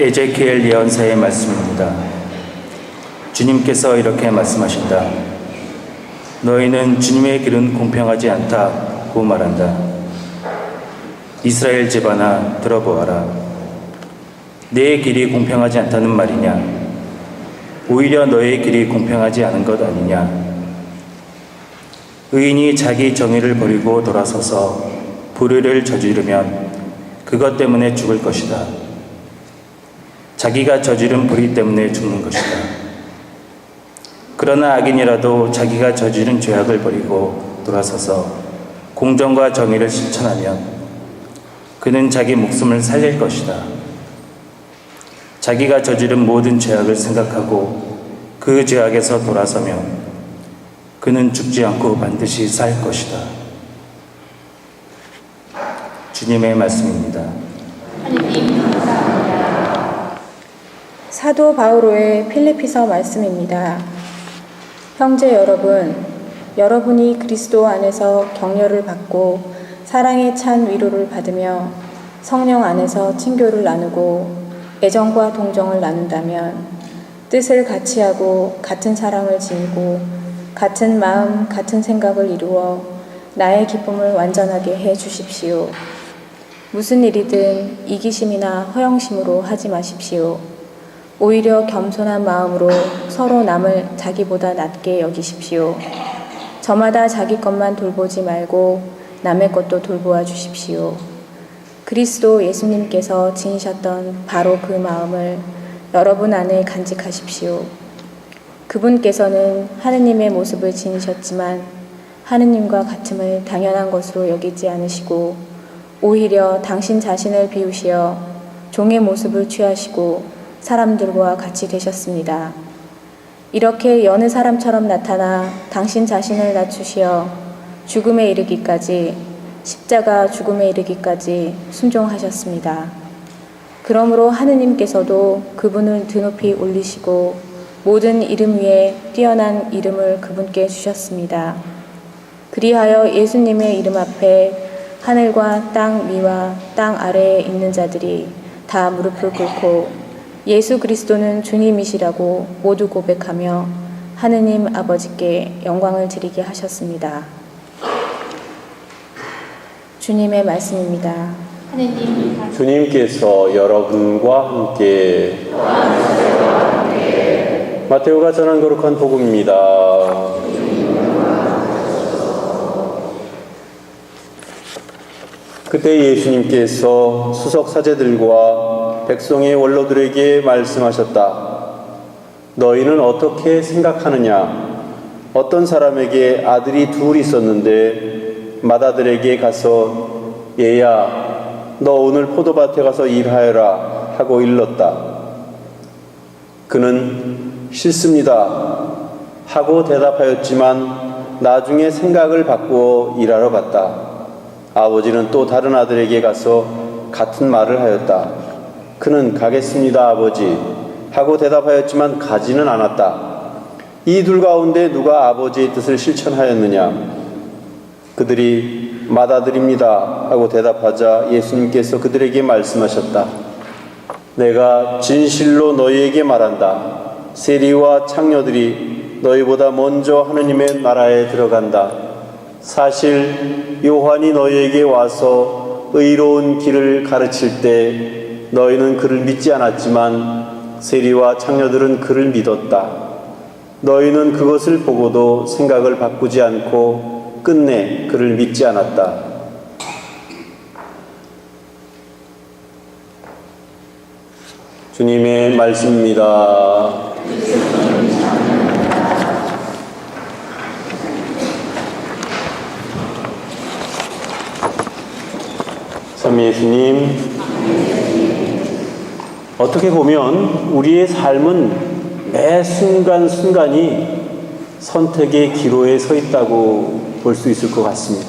에제키엘 예언사의 말씀입니다. 주님께서 이렇게 말씀하신다. 너희는 주님의 길은 공평하지 않다고 말한다. 이스라엘 집안아 들어보아라. 내 길이 공평하지 않다는 말이냐? 오히려 너의 길이 공평하지 않은 것 아니냐? 의인이 자기 정의를 버리고 돌아서서 불의를 저지르면 그것 때문에 죽을 것이다. 자기가 저지른 불의 때문에 죽는 것이다. 그러나 악인이라도 자기가 저지른 죄악을 버리고 돌아서서 공정과 정의를 실천하면 그는 자기 목숨을 살릴 것이다. 자기가 저지른 모든 죄악을 생각하고 그 죄악에서 돌아서면 그는 죽지 않고 반드시 살 것이다. 주님의 말씀입니다. 사도 바오로의 필리피서 말씀입니다. 형제 여러분, 여러분이 그리스도 안에서 격려를 받고 사랑에 찬 위로를 받으며 성령 안에서 친교를 나누고 애정과 동정을 나눈다면 뜻을 같이 하고 같은 사랑을 지니고 같은 마음, 같은 생각을 이루어 나의 기쁨을 완전하게 해 주십시오. 무슨 일이든 이기심이나 허영심으로 하지 마십시오. 오히려 겸손한 마음으로 서로 남을 자기보다 낮게 여기십시오. 저마다 자기 것만 돌보지 말고 남의 것도 돌보아 주십시오. 그리스도 예수님께서 지니셨던 바로 그 마음을 여러분 안에 간직하십시오. 그분께서는 하느님의 모습을 지니셨지만 하느님과 같음을 당연한 것으로 여기지 않으시고 오히려 당신 자신을 비우시어 종의 모습을 취하시고 사람들과 같이 되셨습니다. 이렇게 여느 사람처럼 나타나 당신 자신을 낮추시어 죽음에 이르기까지 십자가 죽음에 이르기까지 순종하셨습니다. 그러므로 하느님께서도 그분을 드높이 올리시고 모든 이름 위에 뛰어난 이름을 그분께 주셨습니다. 그리하여 예수님의 이름 앞에 하늘과 땅 위와 땅 아래에 있는 자들이 다 무릎을 꿇고 예수 그리스도는 주님이시라고 모두 고백하며 하느님 아버지께 영광을 드리게 하셨습니다. 주님의 말씀입니다. 주님께서 여러분과 함께 마테오가 전한 거룩한 복음입니다. 그때 예수님께서 수석 사제들과 백성의 원로들에게 말씀하셨다. 너희는 어떻게 생각하느냐? 어떤 사람에게 아들이 둘 있었는데 맏아들에게 가서 얘야, 너 오늘 포도밭에 가서 일하여라 하고 일렀다. 그는 싫습니다 하고 대답하였지만 나중에 생각을 바꾸어 일하러 갔다. 아버지는 또 다른 아들에게 가서 같은 말을 하였다. 그는 가겠습니다, 아버지. 하고 대답하였지만 가지는 않았다. 이 둘 가운데 누가 아버지의 뜻을 실천하였느냐? 그들이 맏아들입니다. 하고 대답하자 예수님께서 그들에게 말씀하셨다. 내가 진실로 너희에게 말한다. 세리와 창녀들이 너희보다 먼저 하느님의 나라에 들어간다. 사실 요한이 너희에게 와서 의로운 길을 가르칠 때 너희는 그를 믿지 않았지만 세리와 창녀들은 그를 믿었다. 너희는 그것을 보고도 생각을 바꾸지 않고 끝내 그를 믿지 않았다. 주님의 말씀입니다. 참 예수님, 어떻게 보면 우리의 삶은 매 순간순간이 선택의 기로에 서 있다고 볼 수 있을 것 같습니다.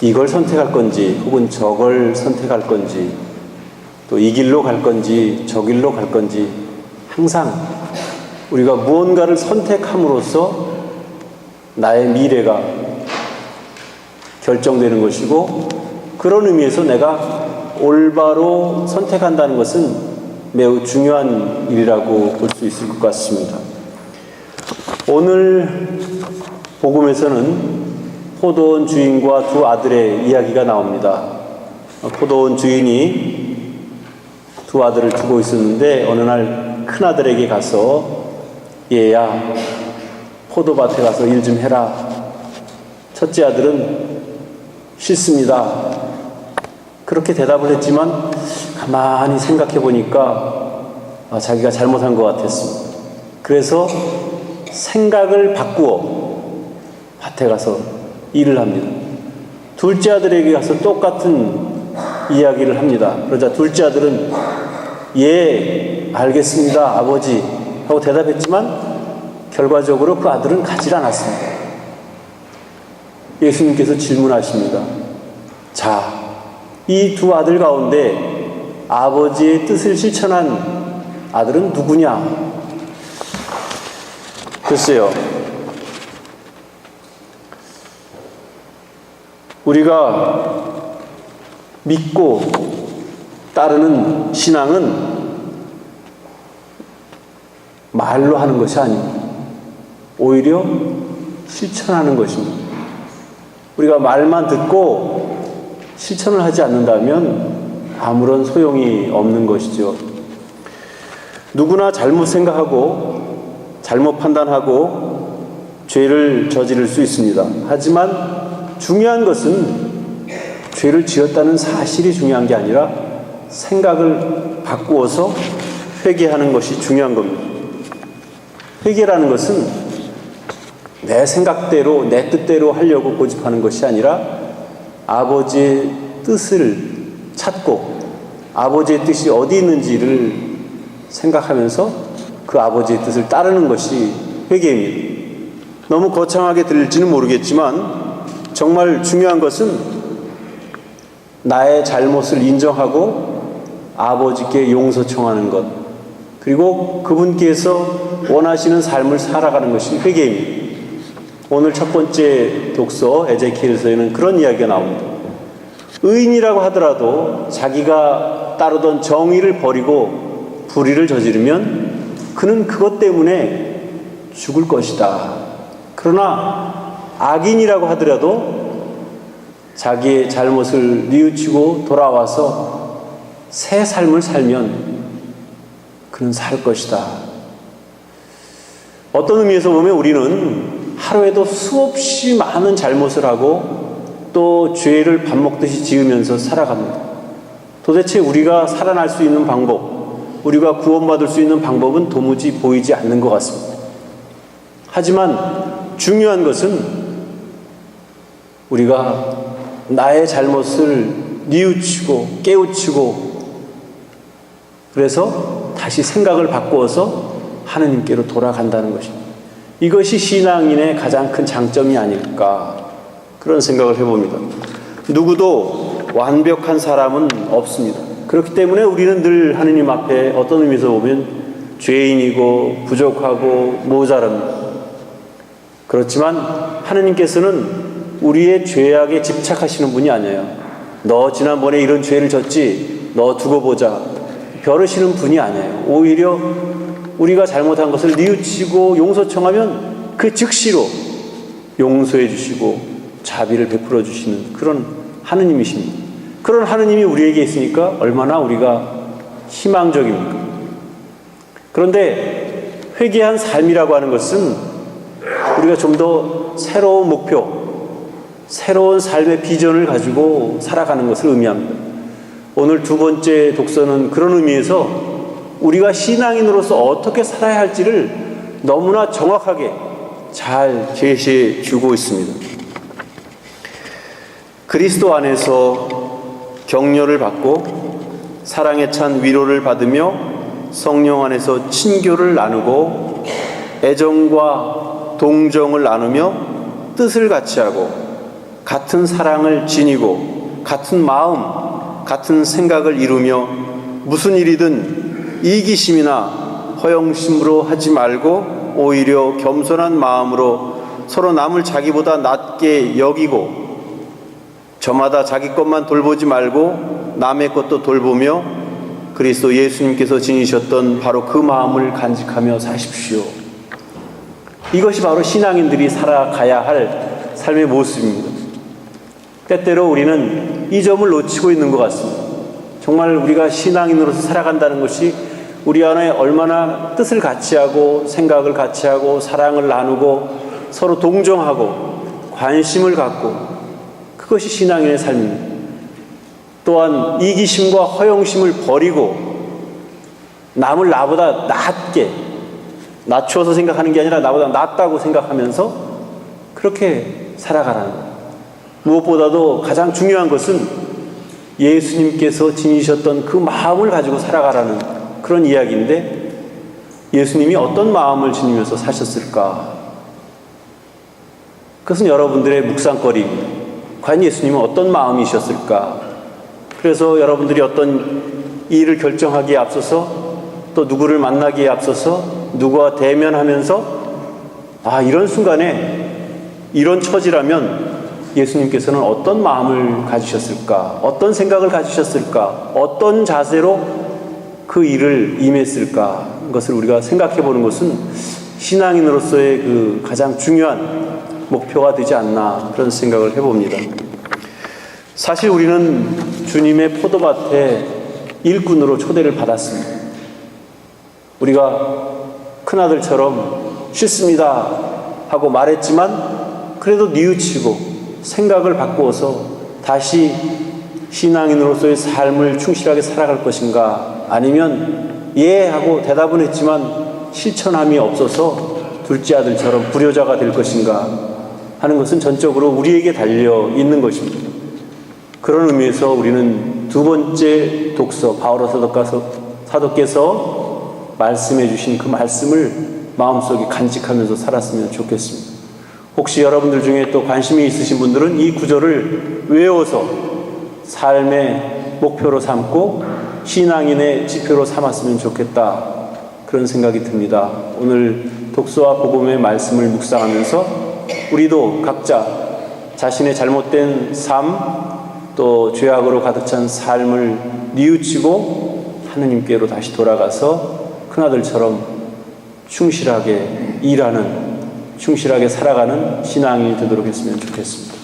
이걸 선택할 건지, 혹은 저걸 선택할 건지, 또 이 길로 갈 건지, 저 길로 갈 건지, 항상 우리가 무언가를 선택함으로써 나의 미래가 결정되는 것이고, 그런 의미에서 내가 올바로 선택한다는 것은 매우 중요한 일이라고 볼 수 있을 것 같습니다. 오늘 복음에서는 포도원 주인과 두 아들의 이야기가 나옵니다. 포도원 주인이 두 아들을 두고 있었는데 어느 날 큰 아들에게 가서 얘야 포도밭에 가서 일 좀 해라. 첫째 아들은 싫습니다. 그렇게 대답을 했지만 가만히 생각해 보니까 아, 자기가 잘못한 것 같았습니다. 그래서 생각을 바꾸어 밭에 가서 일을 합니다. 둘째 아들에게 가서 똑같은 이야기를 합니다. 그러자 둘째 아들은 예, 알겠습니다, 아버지 하고 대답했지만 결과적으로 그 아들은 가지 않았습니다. 예수님께서 질문하십니다. 자, 이두 아들 가운데 아버지의 뜻을 실천한 아들은 누구냐? 글쎄요. 우리가 믿고 따르는 신앙은 말로 하는 것이 아닙니다. 오히려 실천하는 것입니다. 우리가 말만 듣고 실천을 하지 않는다면 아무런 소용이 없는 것이죠. 누구나 잘못 생각하고 잘못 판단하고 죄를 저지를 수 있습니다. 하지만 중요한 것은 죄를 지었다는 사실이 중요한 게 아니라 생각을 바꾸어서 회개하는 것이 중요한 겁니다. 회개라는 것은 내 생각대로, 내 뜻대로 하려고 고집하는 것이 아니라 아버지의 뜻을 찾고 아버지의 뜻이 어디 있는지를 생각하면서 그 아버지의 뜻을 따르는 것이 회개입니다. 너무 거창하게 들릴지는 모르겠지만 정말 중요한 것은 나의 잘못을 인정하고 아버지께 용서 청하는 것 그리고 그분께서 원하시는 삶을 살아가는 것이 회개입니다. 오늘 첫 번째 독서 에제키엘서에는 그런 이야기가 나옵니다. 의인이라고 하더라도 자기가 따르던 정의를 버리고 불의를 저지르면 그는 그것 때문에 죽을 것이다. 그러나 악인이라고 하더라도 자기의 잘못을 뉘우치고 돌아와서 새 삶을 살면 그는 살 것이다. 어떤 의미에서 보면 우리는 하루에도 수없이 많은 잘못을 하고 또 죄를 밥 먹듯이 지으면서 살아갑니다. 도대체 우리가 살아날 수 있는 방법, 우리가 구원받을 수 있는 방법은 도무지 보이지 않는 것 같습니다. 하지만 중요한 것은 우리가 나의 잘못을 뉘우치고 깨우치고 그래서 다시 생각을 바꾸어서 하느님께로 돌아간다는 것입니다. 이것이 신앙인의 가장 큰 장점이 아닐까 그런 생각을 해봅니다. 누구도 완벽한 사람은 없습니다. 그렇기 때문에 우리는 늘 하느님 앞에 어떤 의미에서 보면 죄인이고 부족하고 모자랍니다. 그렇지만 하느님께서는 우리의 죄악에 집착하시는 분이 아니에요. 너 지난번에 이런 죄를 졌지? 너 두고 보자. 벼르시는 분이 아니에요. 오히려 우리가 잘못한 것을 뉘우치고 용서 청하면 그 즉시로 용서해 주시고 자비를 베풀어 주시는 그런 하느님이십니다. 그런 하느님이 우리에게 있으니까 얼마나 우리가 희망적입니까? 그런데 회개한 삶이라고 하는 것은 우리가 좀 더 새로운 목표, 새로운 삶의 비전을 가지고 살아가는 것을 의미합니다. 오늘 두 번째 독서는 그런 의미에서 우리가 신앙인으로서 어떻게 살아야 할지를 너무나 정확하게 잘 제시해 주고 있습니다. 그리스도 안에서 격려를 받고 사랑에 찬 위로를 받으며 성령 안에서 친교를 나누고 애정과 동정을 나누며 뜻을 같이 하고 같은 사랑을 지니고 같은 마음, 같은 생각을 이루며 무슨 일이든 이기심이나 허영심으로 하지 말고 오히려 겸손한 마음으로 서로 남을 자기보다 낮게 여기고 저마다 자기 것만 돌보지 말고 남의 것도 돌보며 그리스도 예수님께서 지니셨던 바로 그 마음을 간직하며 사십시오. 이것이 바로 신앙인들이 살아가야 할 삶의 모습입니다. 때때로 우리는 이 점을 놓치고 있는 것 같습니다. 정말 우리가 신앙인으로서 살아간다는 것이 우리 안에 얼마나 뜻을 같이 하고 생각을 같이 하고 사랑을 나누고 서로 동정하고 관심을 갖고 그것이 신앙인의 삶입니다. 또한 이기심과 허영심을 버리고 남을 나보다 낫게 낮추어서 생각하는 게 아니라 나보다 낫다고 생각하면서 그렇게 살아가라는. 무엇보다도 가장 중요한 것은 예수님께서 지니셨던 그 마음을 가지고 살아가라는 그런 이야기인데 예수님이 어떤 마음을 지니면서 사셨을까? 그것은 여러분들의 묵상거리입니다. 과연 예수님은 어떤 마음이셨을까? 그래서 여러분들이 어떤 일을 결정하기에 앞서서 또 누구를 만나기에 앞서서 누구와 대면하면서 아, 이런 순간에 이런 처지라면 예수님께서는 어떤 마음을 가지셨을까? 어떤 생각을 가지셨을까? 어떤 자세로 그 일을 임했을까? 것을 우리가 생각해 보는 것은 신앙인으로서의 그 가장 중요한 목표가 되지 않나 그런 생각을 해봅니다. 사실 우리는 주님의 포도밭에 일꾼으로 초대를 받았습니다. 우리가 큰아들처럼 싫습니다 하고 말했지만 그래도 뉘우치고 생각을 바꾸어서 다시 신앙인으로서의 삶을 충실하게 살아갈 것인가 아니면 예 하고 대답은 했지만 실천함이 없어서 둘째 아들처럼 불효자가 될 것인가 하는 것은 전적으로 우리에게 달려 있는 것입니다. 그런 의미에서 우리는 두 번째 독서 바오로 사도께서 말씀해 주신 그 말씀을 마음속에 간직하면서 살았으면 좋겠습니다. 혹시 여러분들 중에 또 관심이 있으신 분들은 이 구절을 외워서 삶의 목표로 삼고 신앙인의 지표로 삼았으면 좋겠다. 그런 생각이 듭니다. 오늘 독서와 복음의 말씀을 묵상하면서 우리도 각자 자신의 잘못된 삶, 또 죄악으로 가득 찬 삶을 뉘우치고 하느님께로 다시 돌아가서 큰아들처럼 충실하게 일하는, 충실하게 살아가는 신앙이 되도록 했으면 좋겠습니다.